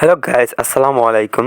Hello guys আসসালামু আলাইকুম।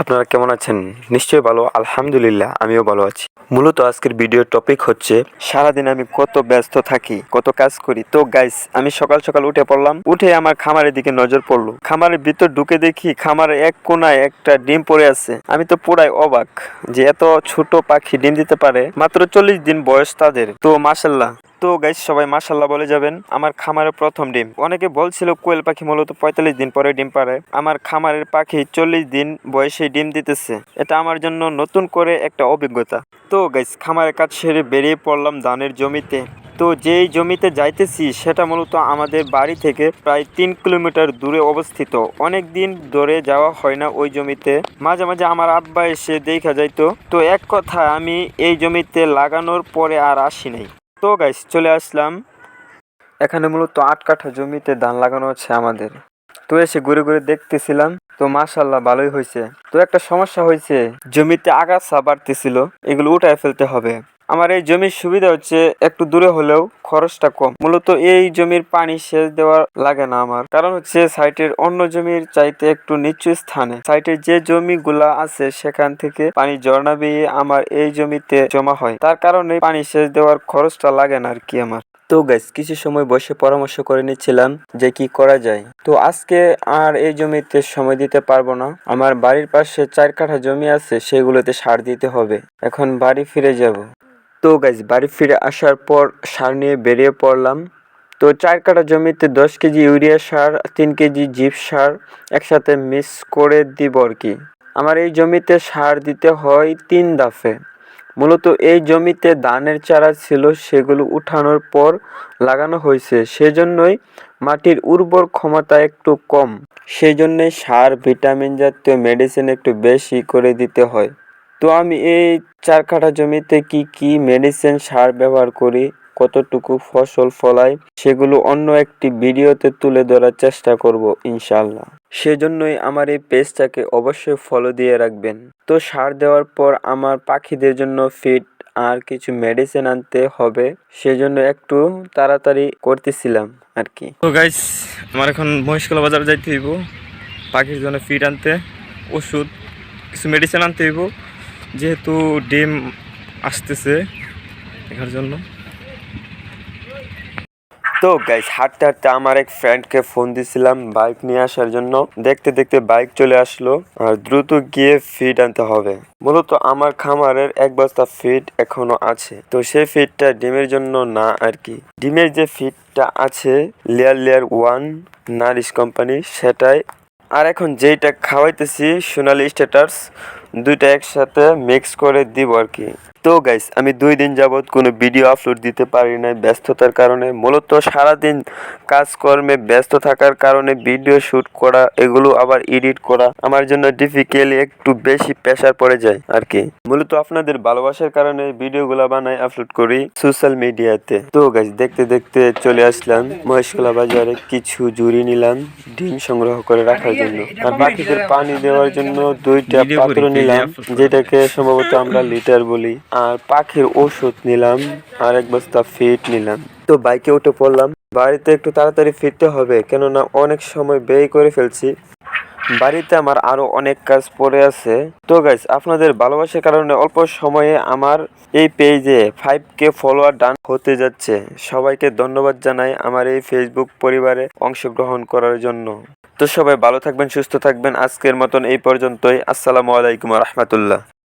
আপনারা কেমন আছেন? নিশ্চয়ই ভালো, আলহামদুলিল্লাহ, আমিও ভালো আছি। মূলত আজকের ভিডিওর টপিক হচ্ছে, সারাদিন আমি কত ব্যস্ত থাকি, কত কাজ করি। তো গাইস, আমি সকাল সকাল উঠে পড়লাম, উঠে আমার খামারের দিকে নজর পড়ল। খামারের ভিতর ঢুকে দেখি খামারের এক কোনায় একটা ডিম পড়ে আছে। আমি তো পুরাই অবাক যে এত ছোট পাখি ডিম দিতে পারে, মাত্র চল্লিশ দিন বয়স তাদের। তো মাসাল্লাহ তো গাইস সবাই মাশাল্লাহ বলে যাবেন, আমার খামারের প্রথম ডিম। অনেকে বলছিল কোয়েল পাখি মূলত পঁয়তাল্লিশ দিন পরে ডিম পারে আমার খামারের পাখি চল্লিশ দিন বয়সে ডিম দিতেছে। এটা আমার জন্য নতুন করে একটা অভিজ্ঞতা। তো গাইস খামারের কাজ সেরে বেরিয়ে পড়লাম ধানের জমিতে। তো যেই জমিতে যাইতেছি, সেটা মূলত আমাদের বাড়ি থেকে প্রায় তিন কিলোমিটার দূরে অবস্থিত। অনেক দিন ধরে যাওয়া হয় না ওই জমিতে। মাঝে মাঝে আমার আব্বা এসে দেখা যাইতো। তো এক কথা আমি এই জমিতে লাগানোর পরে আর আসি নাই। তো গাইস চলে আসলাম। এখানে মূলত আট কাঠা জমিতে ধান লাগানো হচ্ছে আমাদের। তো এসে ঘুরে ঘুরে দেখতেছিলাম, তো মাশাল্লাহ ভালোই হয়েছে। তো একটা সমস্যা হয়েছে, জমিতে আগাছা বাড়তেছিল, এগুলো উঠায় ফেলতে হবে। আমার এই জমির সুবিধা হচ্ছে একটু দূরে হলেও খরচটা কম। মূলত এই জমির পানি সেচ দেওয়া লাগে না আমার। কারণ হচ্ছে সাইটের অন্য জমির চাইতে একটু নিচু স্থানে। সাইটের যে জমিগুলা আছে সেখান থেকে পানি ঝর্ণা বেয়ে আমার এই জমিতে জমা হয়। তার কারণে পানি সেচ দেওয়ার খরচটা লাগে না আর কি আমার। তো গাইস কিছু সময় বসে পরামর্শ করে নিচ্ছিলাম যে কি করা যায়। তো আজকে আর এই জমিতে সময় দিতে পারব না। আমার বাড়ির পাশে চার কাঠা জমি আছে, সেগুলোতে সার দিতে হবে। এখন বাড়ি ফিরে যাব। তো গাইজ বাড়ি ফিরে আসার পর সার নিয়ে বেরিয়ে পড়লাম। তো চার কাটা জমিতে দশ কেজি ইউরিয়া সার, তিন কেজি জিপ সার একসাথে মিক্স করে দিব আর কি। আমার এই জমিতে সার দিতে হয় তিন দাফে। মূলত এই জমিতে ধানের চারা ছিল, সেগুলো উঠানোর পর লাগানো হয়েছে। সেজন্যই মাটির উর্বর ক্ষমতা একটু কম। সেই জন্যই সার, ভিটামিন জাতীয় মেডিসিন একটু বেশি করে দিতে হয়। তো আমি এই চার কাঠা জমিতে কি কি মেডিসিন সার ব্যবহার করি, কতটুকু ফসল ফলাই সেগুলো অন্য একটি ভিডিওতে তুলে ধরার চেষ্টা করব ইনশাল্লাহ সেজন্যই আমার এই পেজটাকে অবশ্যই ফলো দিয়ে রাখবেন। তো সার দেওয়ার পর আমার পাখিদের জন্য ফিড আর কিছু মেডিসিন আনতে হবে, সেজন্য একটু তাড়াতাড়ি করতেছিলাম আর কি তো গাইস আমার এখন মহেশকলা বাজারে যাইতে হইব। পাখির জন্য ফিড আনতে, ওষুধ, কিছু মেডিসিন আনতে হইব। যেহেতু ডিম আসতেছে দেখার জন্য। তো গাইস হাঁটতে হাঁটতে আমার এক ফ্রেন্ডকে ফোন দিছিলাম বাইক নিয়ে আসার জন্য। দেখতে দেখতে বাইক চলে আসলো আর দ্রুত গিয়ে ফিড আনতে হবে। মূলত আমার খামারের এক বস্তা ফিড এখনও আছে। তো সেই ফিডটা ডিমের জন্য না আর কি। ডিমের যে ফিডটা আছে layer layer one nourish company সেটাই। আর এখন যেইটা খাওয়াইতেছি, সোনালি স্ট্যাটাস দুইটা একসাথে মিক্স করে দিব আর কি। তো গাইস আমি দুই দিন যাবৎ কোনো ভিডিও আপলোড দিতে পারি নাই ব্যস্ততার কারণে। মূলত সারাদিন কাজকর্মে ব্যস্ত থাকার কারণে ভিডিও শ্যুট করা এগুলো আবার এডিট করা আমার জন্য ডিফিকাল্ট একটু বেশি প্রেশার পড়ে যায় আর কি। মূলত আপনাদের ভালোবাসার কারণে ভিডিওগুলো বানাই আপলোড করি সোশ্যাল মিডিয়াতে তো। গাইস দেখতে দেখতে চলে আসলাম। মহেশকলা বাজারে কিছু জুড়ি নিলাম ডিম সংগ্রহ করে রাখার জন্য। আর বাকিদের পানি দেওয়ার জন্য দুইটা পাত্র নিলাম যেটাকে সম্ভবত আমরা লিটার বলি। আর পাখির ওষুধ নিলাম, আর এক বস্তা ফিট নিলাম। তো বাইকে উঠে পড়লাম, বাড়িতে একটু তাড়াতাড়ি ফিরতে হবে, কেননা অনেক সময় ব্যয় করে ফেলছি। বাড়িতে আমার আরও অনেক কাজ পড়ে আছে। তো গাইস আপনাদের ভালোবাসার কারণে অল্প সময়ে আমার এই পেজে ফাইভ কে ফলোয়ার ডান হতে যাচ্ছে। সবাইকে ধন্যবাদ জানাই আমার এই ফেসবুক পরিবারে অংশগ্রহণ করার জন্য। তো সবাই ভালো থাকবেন, সুস্থ থাকবেন। আজকের মতন এই পর্যন্তই। আসসালামু আলাইকুম রহমতুল্লাহ।